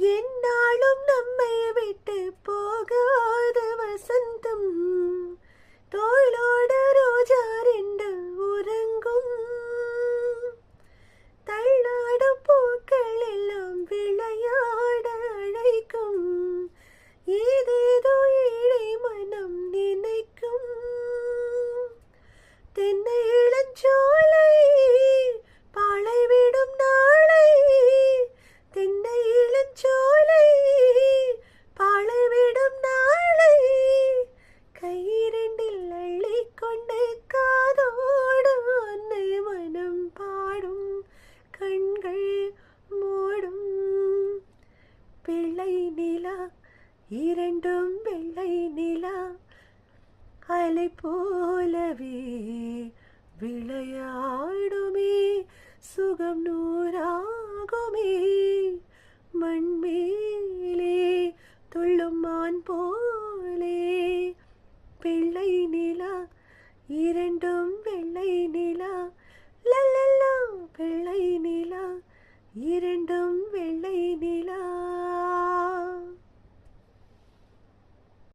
yin நிலா இரண்டும் வெள்ளை நிலா. அலை போலவே விளையாடுமே சுகம் நூறாகுமே. மண்மேலே துள்ளும் மான் போலே. வெள்ளை நிலா இரண்டும் வெள்ளை நிலா. லல்லல்லா பிள்ளை நிலா இரண்டும் வெள்ளை